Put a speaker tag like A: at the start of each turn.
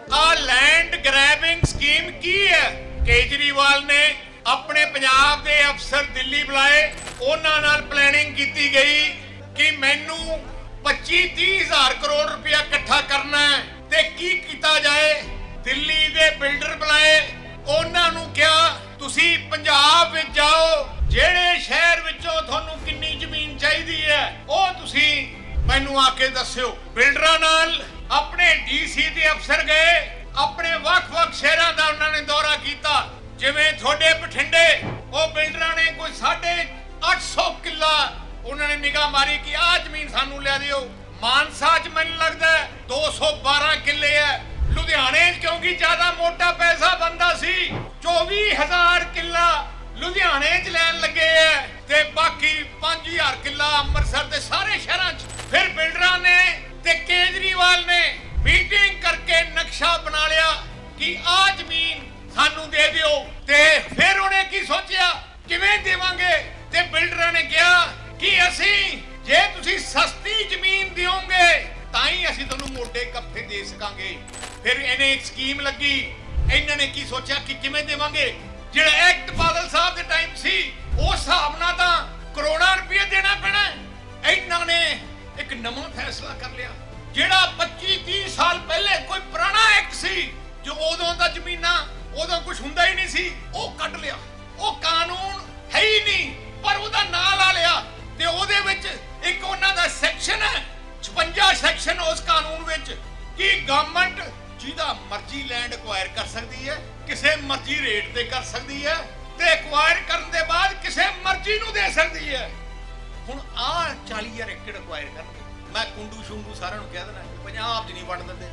A: ਆ land grabbing scheme ਕੀ ਹੈ? ਕੇਜਰੀਵਾਲ ਨੇ ਆਪਣੇ ਪੰਜਾਬ ਦੇ ਅਫਸਰ ਦਿੱਲੀ ਬੁਲਾਏ। ਉਹਨਾਂ ਨਾਲ ਪਲੈਨਿੰਗ ਕੀਤੀ ਗਈ ਕਿ ਮੈਨੂੰ 25 ਹਜ਼ਾਰ ਕਰੋੜ ਰੁਪਇਆ ਇਕੱਠਾ ਕਰਨਾ ਹੈ ਤੇ ਕੀ ਕੀਤਾ ਜਾਏ? ਦਿੱਲੀ ਦੇ ਬਿਲਡਰ ਬੁਲਾਏ। ਉਹਨਾਂ ਨੂੰ ਕਿਹਾ, ਤੁਸੀਂ ਪੰਜਾਬ ਵਿੱਚ ਜਾਓ, ਜਿਹੜੇ ਮੈਨੂੰ ਆ ਕੇ ਦੱਸਿਓ। ਬਿਲਡਰਾਂ ਨਾਲ ਆਪਣੇ ਡੀਸੀ ਦੇ ਅਫਸਰ ਗਏ, ਆਪਣੇ ਵੱਖ-ਵੱਖ ਸ਼ਹਿਰਾਂ ਦਾ ਉਹਨਾਂ ਨੇ ਦੌਰਾ ਕੀਤਾ। ਜਿਵੇਂ ਤੁਹਾਡੇ ਬਠਿੰਡੇ, ਉਹ ਬਿਲਡਰਾਂ ਨੇ ਕੋਈ ਸਾਢੇ 800 ਕਿੱਲਾ ਉਹਨਾਂ ਨੇ ਨਿਗਾਹ ਮਾਰੀ ਕਿ ਆਹ ਜ਼ਮੀਨ ਸਾਨੂੰ ਲਿਆ ਦਿਓ। ਮਾਨਸਾ 'ਚ ਮੈਨੂੰ ਲੱਗਦਾ ਹੈ 212 ਕਿੱਲੇ ਹੈ। ਲੁਧਿਆਣੇ 'ਚ ਕਿਉਂਕਿ ਜ਼ਿਆਦਾ ਮੋਟਾ ਪੈਸਾ ਬੰਦਾ ਸੀ 24000 ਕਿੱਲਾ ਲੁਧਿਆਣੇ 'ਚ ਲੈਣ ਲੱਗੇ ਐ ਤੇ ਬਾਕੀ 5000 ਕਿੱਲਾ ਅੰਮ੍ਰਿਤਸਰ ਦੇ ਸਾਰੇ ਸ਼ਹਿਰਾਂ 'ਚ। ਫਿਰ ਬਿਲਡਰਾਂ ਨੇ ਤੇ ਕੇਜਰੀਵਾਲ ਨੇ ਮੀਟਿੰਗ ਕਰਕੇ ਨਕਸ਼ਾ ਬਣਾ ਲਿਆ ਕਿ ਆ ਜ਼ਮੀਨ ਸਾਨੂੰ ਦੇ ਦਿਓ ਤੇ ਫਿਰ ਉਹਨੇ ਕੀ ਸੋਚਿਆ? ਕਿਵੇਂ ਦੇਵਾਂਗੇ? ਤੇ ਬਿਲਡਰਾਂ ਨੇ ਕਿਹਾ ਕਿ ਅਸੀਂ ਜੇ ਤੁਸੀਂ ਸਸਤੀ ਜ਼ਮੀਨ ਦਿਓਗੇ, ਤਾਂ ਹੀ ਅਸੀਂ ਤੁਹਾਨੂੰ ਮੋਟੇ ਕੱਫੇ ਦੇ ਸਕਾਂਗੇ। ਫਿਰ ਇਹਨੇ ਇੱਕ ਸਕੀਮ ਲੱਗੀ। ਇਹਨਾਂ ਨੇ ਕੀ ਸੋਚਿਆ ਕਿ ਕਿਵੇਂ ਦੇਵਾਂਗੇ? ਜਿਹੜਾ ਐਕਟ ਬਾਦਲ ਸਾਹਿਬ ਦੇ ਟਾਈਮ ਸੀ ਇੱਕ ਨਵਾਂ ਫੈਸਲਾ ਕਰ ਲਿਆ। ਜਿਹੜਾ 25 30 ਸਾਲ ਪਹਿਲੇ ਕੋਈ ਪੁਰਾਣਾ ਐਕਟ ਸੀ, ਜੋ ਉਦੋਂ ਦਾ ਜ਼ਮੀਨਾਂ, ਉਦੋਂ ਕੁਝ ਹੁੰਦਾ ਹੀ ਨਹੀਂ ਸੀ, ਉਹ ਕੱਢ ਲਿਆ। ਉਹ ਕਾਨੂੰਨ ਹੈ ਹੀ ਨਹੀਂ, ਪਰ ਉਹਦਾ ਨਾਂ ਲਾ ਲਿਆ। ਤੇ ਉਹਦੇ ਵਿੱਚ ਇੱਕ ਉਹਨਾਂ ਦਾ ਸੈਕਸ਼ਨ ਹੈ 56 ਸੈਕਸ਼ਨ ਉਸ ਕਾਨੂੰਨ ਵਿੱਚ, ਕਿ ਗਵਰਨਮੈਂਟ ਜਿਹਦਾ ਮਰਜ਼ੀ ਲੈਂਡ ਅਕਵਾਇਰ ਕਰ ਸਕਦੀ ਹੈ, ਕਿਸੇ ਮਰਜ਼ੀ ਰੇਟ ਤੇ ਕਰ ਸਕਦੀ ਹੈ, ਤੇ ਅਕਵਾਇਰ ਕਰਨ ਦੇ ਬਾਅਦ ਕਿਸੇ ਮਰਜ਼ੀ ਨੂੰ ਦੇ ਸਕਦੀ ਹੈ। ਆਹ 40000 ਏਕੜ ਅਕਵਾਇਰ ਕਰਨਗੇ। ਮੈਂ ਕੁੰਡੂ ਸ਼ੁੰਡੂ ਸਾਰਿਆਂ ਨੂੰ ਕਹਿ ਦੇਣਾ ਪੰਜਾਬ 'ਚ ਨਹੀਂ ਵੰਡ ਦਿੰਦੇ।